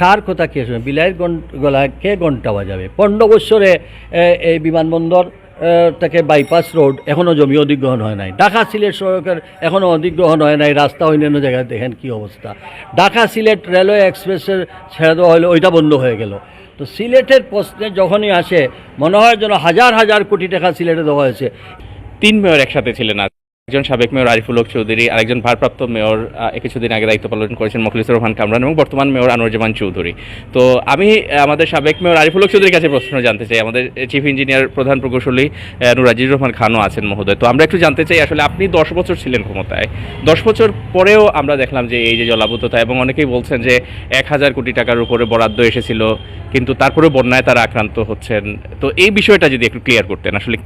কার কথা কে শুনে বিলাইয়ের গলা কে ঘণ্টা বাজাবে? পনেরো এই বিমানবন্দর থেকে বাইপাস রোড এখনও জমি অধিগ্রহণ হয় নাই। ঢাকা সিলেট সড়কের এখনও অধিগ্রহণ হয় নাই, রাস্তা অন্যান্য জায়গায় দেখেন কি অবস্থা। ঢাকা সিলেট রেলওয়ে এক্সপ্রেসের ছেড়ে দেওয়া হলো, ওইটা বন্ধ হয়ে গেল। তো সিলেটের প্রশ্নে যখনই আসে, মনে হয় যেন হাজার হাজার কোটি টাকা সিলেটে দেওয়া হয়েছে। তিন মেয়র একসাথে ছিলেন। একজন সাবেক মেয়র আরিফুল হক চৌধুরী, আরেকজন ভারপ্রাপ্ত মেয়র কিছুদিন আগে দায়িত্ব পালন করেছেন মখলিসুর রহমান কামরান এবং বর্তমান মেয়র আনোয়ারুজ্জামান চৌধুরী। তো আমি আমাদের সাবেক মেয়র আরিফুল হক চৌধুরীর কাছে প্রশ্ন জানতে চাই। আমাদের চিফ ইঞ্জিনিয়ার প্রধান প্রকৌশলী নুরাজির রহমান খানও আছেন মহোদয়। তো আমরা একটু জানতে চাই, আসলে আপনি দশ বছর ছিলেন ক্ষমতায়। দশ বছর পরেও আমরা দেখলাম যে এই যে জলাবদ্ধতা এবং অনেকেই বলছেন যে এক হাজার কোটি টাকার উপরে বরাদ্দ এসেছিল, কিন্তু তারপরে বন্যায় তারা আক্রান্ত হচ্ছেন। তো এই বিষয়টা যদি একটু ক্লিয়ার করতেন, আসলে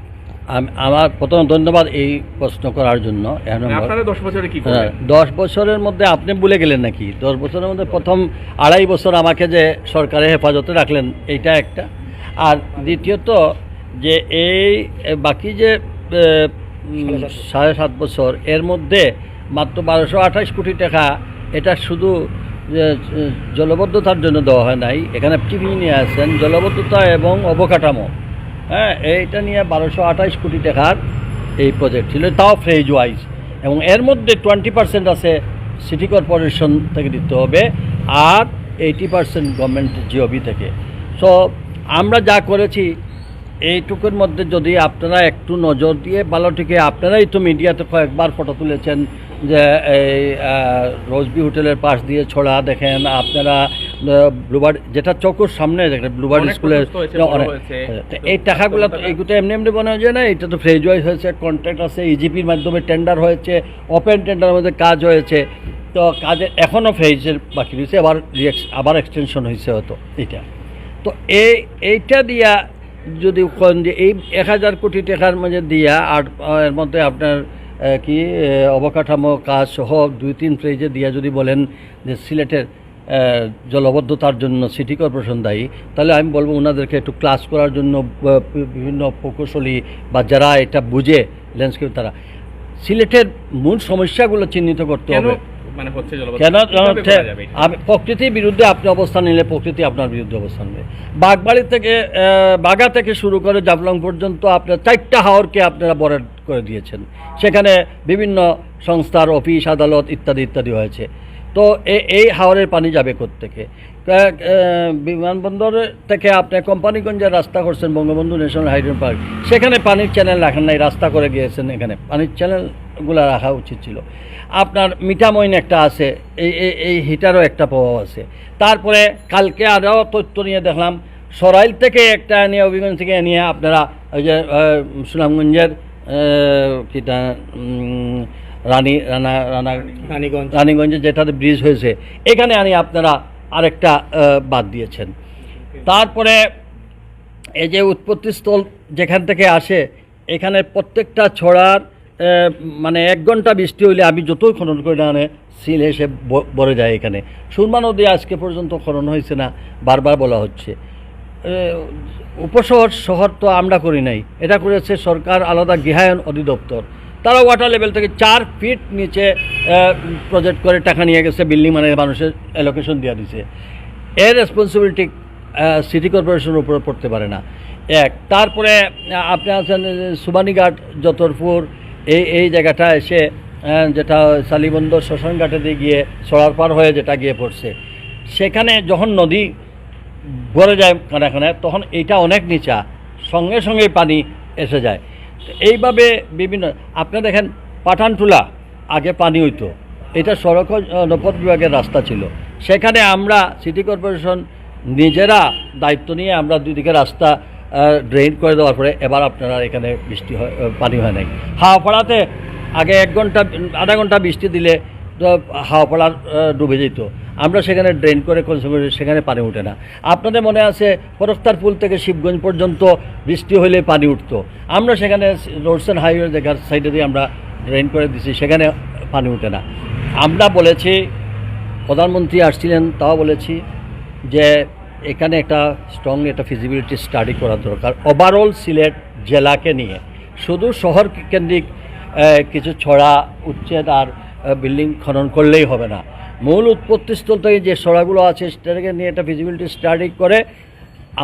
আমার প্রথম ধন্যবাদ এই প্রশ্ন করার জন্য। এক দশ বছরে কি হ্যাঁ, দশ বছরের মধ্যে আপনি ভুলে গেলেন নাকি? দশ বছরের মধ্যে প্রথম আড়াই বছর আমাকে যে সরকারের হেফাজতে রাখলেন এইটা একটা। আর দ্বিতীয়ত যে এই বাকি যে সাড়ে সাত বছর। এর মধ্যে মাত্র বারোশো আঠাশ কোটি টাকা এটা শুধু জলবদ্ধতার জন্য দেওয়া হয় নাই। এখানে চিনি নিয়ে আসছেন জলবদ্ধতা এবং অবকাঠামো। হ্যাঁ এইটা নিয়ে বারোশো আঠাশ কোটি টাকার এই প্রজেক্ট ছিল, তাও ফ্রেজ ওয়াইজ এবং এর মধ্যে টোয়েন্টি পার্সেন্ট আছে সিটি কর্পোরেশন থেকে দিতে হবে আর এইটি পার্সেন্ট গভর্নমেন্ট জিওবি থেকে। সো আমরা যা করেছি, এইটুকুর মধ্যে যদি আপনারা একটু নজর দিয়ে ভালোটিকে আপনারাই তো মিডিয়াতে কয়েকবার ফটো তুলেছেন যে এই রোজবি হোটেলের পাশ দিয়ে ছড়া দেখেন, আপনারা ব্লুবার্ড যেটা চকুর সামনে দেখেন ব্লুবার্ড স্কুলের। তো এই টাকাগুলো তো এইগুলো এমনি এমনি মনে হয় না এটা তো ফ্রেজ ওয়াইজ হয়েছে কন্ট্রাক্ট আছে ইজিপির মাধ্যমে টেন্ডার হয়েছে ওপেন টেন্ডারের মধ্যে কাজ হয়েছে তো কাজের এখনও ফ্রেজের বাকি রয়েছে আবার আবার এক্সটেনশন হয়েছে হয়তো এটা তো এই এইটা দিয়া যদি কোন যে এই এক হাজার কোটি টাকার মধ্যে দিয়া আর এর মধ্যে আপনার কি অবকাঠামো কাজ সহ দুই তিন ফ্রেজে দিয়া যদি বলেন যে সিলেটের জলবদ্ধতার জন্য সিটি কর্পোরেশন দায়ী তাহলে আমি বলব ওনাদেরকে একটু ক্লাস করার জন্য বিভিন্ন প্রকৌশলী বা যারা এটা বুঝে ল্যান্ডস্কেপ তারা। সিলেটের মূল সমস্যাগুলো চিহ্নিত করতে হবে। মানে কেন? প্রকৃতির বিরুদ্ধে আপনি অবস্থান নিলে প্রকৃতি আপনার বিরুদ্ধে অবস্থান নেবে। বাগবাড়ি থেকে বাগা থেকে শুরু করে জাফলং পর্যন্ত আপনার চারটা হাওরকে আপনারা বরাদ করে দিয়েছেন। সেখানে বিভিন্ন সংস্থার অফিস আদালত ইত্যাদি ইত্যাদি হয়েছে। তো এই হাওরের পানি যাবে কোত্থেকে? কা- বিমানবন্দর থেকে আপনি কোম্পানিগঞ্জের রাস্তা করছেন বঙ্গবন্ধু ন্যাশনাল হাইড্রোন পার্ক। সেখানে পানির চ্যানেল রাখেন নাই, রাস্তা করে গিয়েছেন এখানে। পানির চ্যানেলগুলো রাখা উচিত ছিল। আপনার মিঠামইন একটা আছে, এই এই- হিটারও একটা প্রভাব আছে। তারপরে কালকে আরও তথ্য নিয়ে দেখলাম, সরাইল থেকে একটা নিয়ে অভিগঞ্জ থেকে নিয়ে আপনারা ওই যে সুনামগঞ্জের কিটা রানী রানা রানা রানীগঞ্জ। রানীগঞ্জে যেটাতে ব্রিজ হয়েছে এখানে আনি আপনারা আরেকটা বাদ দিয়েছেন। তারপরে এই যে উৎপত্তিস্থল যেখান থেকে আসে এখানে প্রত্যেকটা ছড়ার মানে এক ঘণ্টা বৃষ্টি হইলে আমি যতই খনন করি না আনে সিল এসে ভরে যায় এখানে। সুরমা নদী আজকে পর্যন্ত খনন হয়েছে না বারবার বলা হচ্ছে। উপশহর শহর তো আমরা করি নাই। এটা করেছে সরকার আলাদা গৃহায়ন অধিদপ্তর। তারা ওয়াটার লেভেল থেকে চার ফিট নিচে প্রজেক্ট করে টাকা নিয়ে গেছে বিল্ডিং মানে মানুষের অ্যালোকেশন দিয়ে দিছে। এর রেসপন্সিবিলিটি সিটি কর্পোরেশনের উপরে পড়তে পারে না। এক, তারপরে আপনি আছেন সুবানীঘাট, যতরপুর, এই এই জায়গাটা এসে যেটা শালিবন্দর শ্মশান ঘাটে দিয়ে গিয়ে সরার পার হয়ে যেটা গিয়ে পড়ছে। সেখানে যখন নদী ভরে যায় কানা কানায় তখন এইটা অনেক নিচা, সঙ্গে সঙ্গে পানি এসে যায়। এইভাবে বিভিন্ন আপনি দেখেন, পাঠানটুলা আগে পানি হইতো। এটা সড়ক নপথ নৌপথ বিভাগের রাস্তা ছিল। সেখানে আমরা, সিটি কর্পোরেশন নিজেরা দায়িত্ব নিয়ে আমরা দুদিকে রাস্তা ড্রেন করে দেওয়ার পরে এবার আপনারা এখানে বৃষ্টি হয় পানি হয় নাই। হাওয়াপাড়াতে আগে এক ঘণ্টা, আধা ঘণ্টা বৃষ্টি দিলে হাওড়া ডুবে যেত। আমরা সেখানে ড্রেন করে কনসিউম করি সেখানে পানি ওঠে না। আপনাদের মনে আছে ফরস্তার পুল থেকে শিবগঞ্জ পর্যন্ত বৃষ্টি হলে পানি উঠতো। আমরা সেখানে রোডস অ্যান্ড হাইওয়ে জায়গার সাইডে দিয়ে আমরা ড্রেন করে দিছি, সেখানে পানি ওঠে না। আমরা বলেছি, প্রধানমন্ত্রী আসছিলেন, তাও বলেছি যে এখানে একটা স্ট্রং একটা ফিজিবিলিটি স্টাডি করা দরকার ওভারঅল সিলেট জেলাকে নিয়ে। শুধু শহর কেন্দ্রিক কিছু ছড়া, উচ্ছেদ আর বিল্ডিং খনন করলেই হবে না। মূল উৎপত্তিস্থল থেকে যে সরাগুলো আছে, সেটাকে নিয়ে একটা ফিজিবিলিটি স্টাডি করে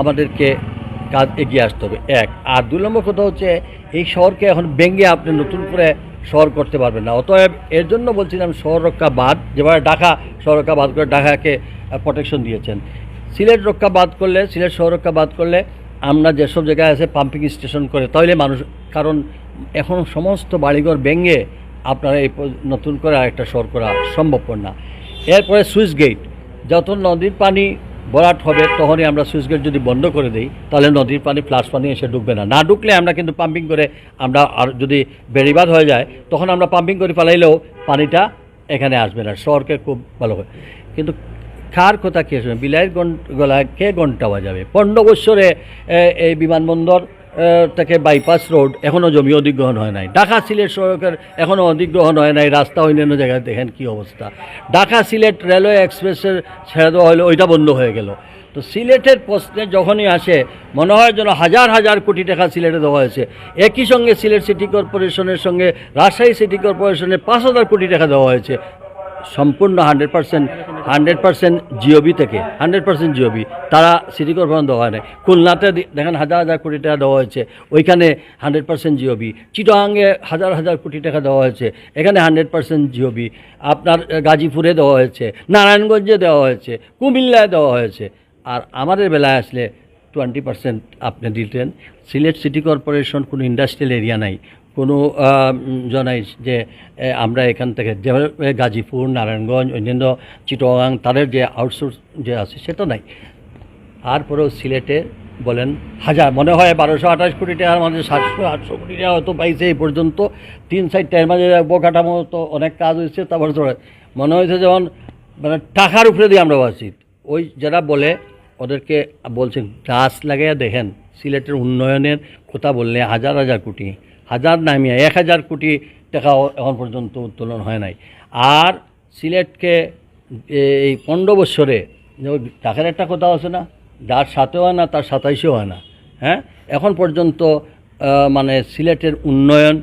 আমাদেরকে কাজ এগিয়ে আসতে হবে। এক, আর দুই নম্বর কথা হচ্ছে, এই শহরকে এখন ভেঙে আপনি নতুন করে শহর করতে পারবেন না। অতএব এর জন্য বলছিলাম, শহর রক্ষা বাদ, যেভাবে ঢাকা শহর রক্ষা বাদ করে ঢাকাকে প্রোটেকশন দিয়েছেন। সিলেট রক্ষা বাদ করলে, সিলেট শহর রক্ষা বাদ করলে আমরা যেসব জায়গায় আছে পাম্পিং স্টেশন করে তাহলে মানুষ, কারণ এখন সমস্ত বাড়িঘর ভেঙে আপনারা এই নতুন করে আরেকটা শহর করা সম্ভবপর না। এরপরে সুইচ গেট। যত নদীর পানি ভরাট হবে, তখনই আমরা সুইচ গেট যদি বন্ধ করে দিই, তাহলে নদীর পানি, ফ্লাশ পানি এসে ঢুকবে না। না ঢুকলে আমরা কিন্তু পাম্পিং করে আমরা আর যদি বেড়িবাদ হয়ে যায়, তখন আমরা পাম্পিং করে ফেলাইলেও পানিটা এখানে আসবে না। শহরকে খুব ভালো হয়। কিন্তু কার কথা কে শুনে বিলাইয়ের গলায় কে ঘণ্টা বাজাবে? পনেরো বৎসরে এই বিমানবন্দর থেকে বাইপাস রোড এখনও জমি অধিগ্রহণ হয় নাই। ঢাকা সিলেট সড়কের এখনও অধিগ্রহণ হয় নাই, রাস্তা অন্যান্য জায়গায় দেখেন কি অবস্থা। ঢাকা সিলেট রেলওয়ে এক্সপ্রেসের ছেড়ে দেওয়া হলো, ওইটা বন্ধ হয়ে গেল। তো সিলেটের প্রশ্নে যখনই আসে, মনে হয় যেন হাজার হাজার কোটি টাকা সিলেটে দেওয়া হয়েছে। একই সঙ্গে সিলেট সিটি কর্পোরেশনের সঙ্গে রাজশাহী সিটি কর্পোরেশনে পাঁচ হাজার কোটি টাকা দেওয়া হয়েছে। সম্পূর্ণ hundred percent hundred percent GOB থেকে, হান্ড্রেড পার্সেন্ট জিওবি তারা সিটি কর্পোরেশন দেওয়া হয় নাই। খুলনাতে দেখেন হাজার হাজার কোটি টাকা দেওয়া হয়েছে। ওইখানে হান্ড্রেড পার্সেন্ট জিওবি চিটাঙ্গে হাজার হাজার কোটি টাকা দেওয়া হয়েছে। এখানে হান্ড্রেড পার্সেন্ট জিওবি আপনার গাজীপুরে দেওয়া হয়েছে। নারায়ণগঞ্জে দেওয়া হয়েছে। কুমিল্লায় দেওয়া হয়েছে। আর আমাদের বেলায় আসলে টোয়েন্টি পার্সেন্ট আপনি দিতেন। সিলেট সিটি কর্পোরেশন কোনো ইন্ডাস্ট্রিয়াল এরিয়া নাই। কোনো জনাই যে আমরা এখান থেকে যেভাবে গাজীপুর, নারায়ণগঞ্জ, অন্যান্য চিটগাং, তাদের যে আউটসোর্স যে আছে সেটা নাই। তারপরেও সিলেটে বলেন হাজার, মনে হয় বারোশো আঠাশ কোটি টাকার মাঝে সাতশো, আটশো কোটি টাকা হয়তো পাইছে এই পর্যন্ত। তিন সাইডটার মাঝে অবকাঠামো তো অনেক কাজ হয়েছে, তারপর মনে হয়েছে যেমন মানে টাকার উপরে দিয়ে আমরা বাঁচি ওই যারা বলে, ওদেরকে বলছেন, গাছ লাগাইয়া দেখেন, সিলেটের উন্নয়নের কথা বললে হাজার হাজার কোটি। হাজার নামিয়া, এক হাজার কোটি টাকা এখন পর্যন্ত উত্তোলন হয় নাই। আর সিলেটকে এই পনেরো বছরে টাকার একটা কথা আছে না, যার সাথেও হয় না, তার সাতাইশেও হয় না হ্যাঁ? এখন পর্যন্ত মানে সিলেটের উন্নয়ন,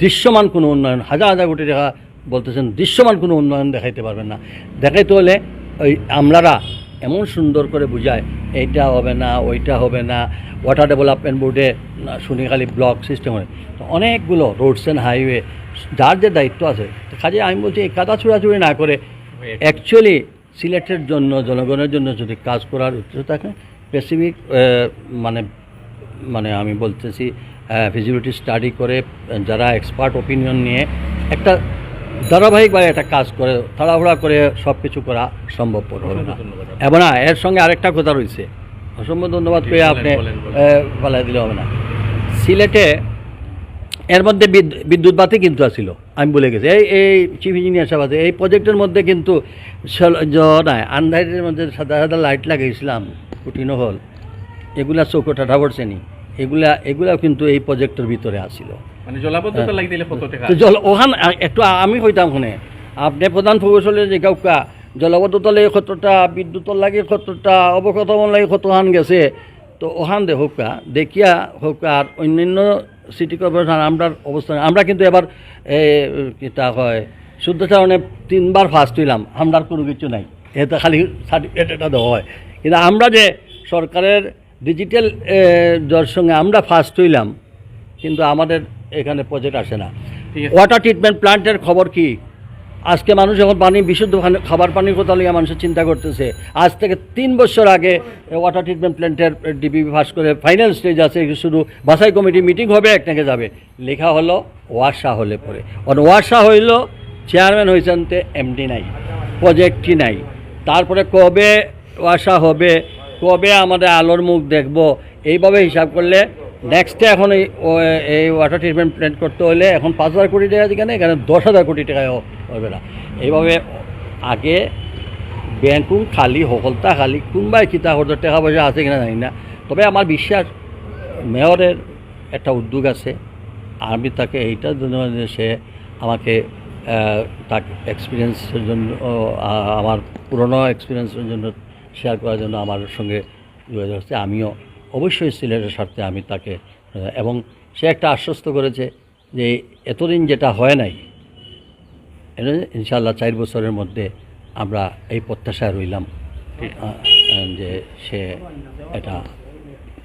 দৃশ্যমান কোনো উন্নয়ন, হাজার হাজার কোটি টাকা বলতেছেন, দৃশ্যমান কোনো উন্নয়ন দেখাইতে পারবেন না। দেখাইতে হলে ওই আমলারা এমন সুন্দর করে বুঝায় এইটা হবে না ওইটা হবে না ওয়াটার ডেভেলপমেন্ট বোর্ডে শুনি খালি ব্লক সিস্টেম হয় তো অনেকগুলো রোডস অ্যান্ড হাইওয়ে যার যে দায়িত্ব আছে কাজে আমি বলছি এই কাদা ছুড়াছুড়ি না করে অ্যাকচুয়ালি সিলেটের জন্য জনগণের জন্য যদি কাজ করার উদ্দেশ্য থাকে স্পেসিফিক মানে মানে আমি বলতেছি ফিজিবিলিটি স্টাডি করে যারা এক্সপার্ট ওপিনিয়ন নিয়ে একটা ধারাবাহিকভাবে একটা কাজ করে তাড়াহুড়া করে সব কিছু করা সম্ভবপর হবে না। এবং না এর সঙ্গে আরেকটা কথা রয়েছে। অসম্ভব ধন্যবাদ করে আপনি। বলাই দিলে হবে না। সিলেটে এর মধ্যে বিদ- বিদ্যুৎ বাতি কিন্তু আসিল আমি বলে গেছি। এই এই চিফ ইঞ্জিনিয়ার সাহেব আছে এই প্রজেক্টের মধ্যে কিন্তু নাই আন্ধারের মধ্যে সাদা সাদা লাইট লাগাইছিলাম কুটিনো হল। এগুলা চৌকোটা পড়ছেনি এগুলা এগুলা কিন্তু এই প্রজেক্টের ভিতরে আসিল মানে জলাবদ্ধতা লাগি দিলে কত টাকা তো জল ওখান একটু আমি হইতাম শুনে আপনি প্রধান প্রকৌশলে যে কাউকা জলবদ্ধতা লাগে কতটা বিদ্যুতের লাগে কতটা অবকাঠামো লাগে কতখান গেছে তো ওখান দে হোকা দেখিয়া হোক আর অন্যান্য সিটি কর্পোরেশন আমরা অবস্থান আমরা কিন্তু এবার কিতা হয় শুদ্ধচারণে তিনবার ফার্স্ট হইলাম আমরার কোনো কিছু নাই। এটা খালি সার্টিফিকেট এটা দেওয়া হয়। কিন্তু আমরা যে সরকারের ডিজিটাল যার সঙ্গে আমরা ফার্স্ট হইলাম কিন্তু আমাদের এখানে প্রজেক্ট আসে না। ওয়াটার ট্রিটমেন্ট প্ল্যান্টের খবর কি? আজকে মানুষ এখন পানি বিশুদ্ধ খাবার পানির কথা লিয়ে মানুষের চিন্তা করতেছে। আজ থেকে তিন বছর আগে ওয়াটার ট্রিটমেন্ট প্ল্যান্টের ডিপিপি পাস করে ফাইনাল স্টেজ আছে শুধু বাসাই কমিটি মিটিং হবে একটাকে যাবে। লেখা হলো ওয়াসা হলে পরে। আর ওয়াসা হইল চেয়ারম্যান হয়েছেন তে এমডি নাই প্রজেক্টই নাই। তারপরে কবে ওয়াসা হবে কবে আমাদের আলোর মুখ দেখব এইভাবে হিসাব করলে নেক্সটে এখন এই এই ওয়াটার ট্রিটমেন্ট প্ল্যান্ট করতে হলে এখন পাঁচ হাজার কোটি টাকা যেখানে এখানে দশ হাজার কোটি টাকায় হবে না। এইভাবে আগে ব্যাংকুং খালি সকলতা খালি, কোনবাই কিতা হতে টাকা পয়সা আছে কিনা জানি না। তবে আমার বিশ্বাস মেয়রের একটা উদ্যোগ আছে। আমি তাকে এইটার জন্য সে আমাকে তার এক্সপিরিয়েন্সের জন্য আমার পুরনো এক্সপিরিয়েন্সের জন্য শেয়ার করার জন্য আমার সঙ্গে যোগাযোগ হচ্ছে আমিও অবশ্যই সিলেটের স্বার্থে আমি তাকে এবং সে একটা আশ্বস্ত করেছে যে এতদিন যেটা হয় নাই ইনশাল্লাহ চার বছরের মধ্যে আমরা এই প্রত্যাশায় রইলাম যে সে এটা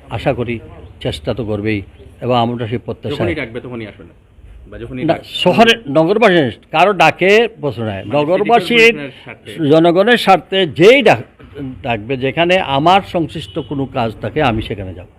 আশা করি চেষ্টা তো করবেই এবং আমরা সেই বা শহরে নগরবাসী কারও ডাকে বসে নাই মানে নগরবাসীর। জনগণের স্বার্থে যেই ডাক ডাকবে যেখানে আমার সংশ্লিষ্ট কোনো কাজ থাকে আমি সেখানে যাব।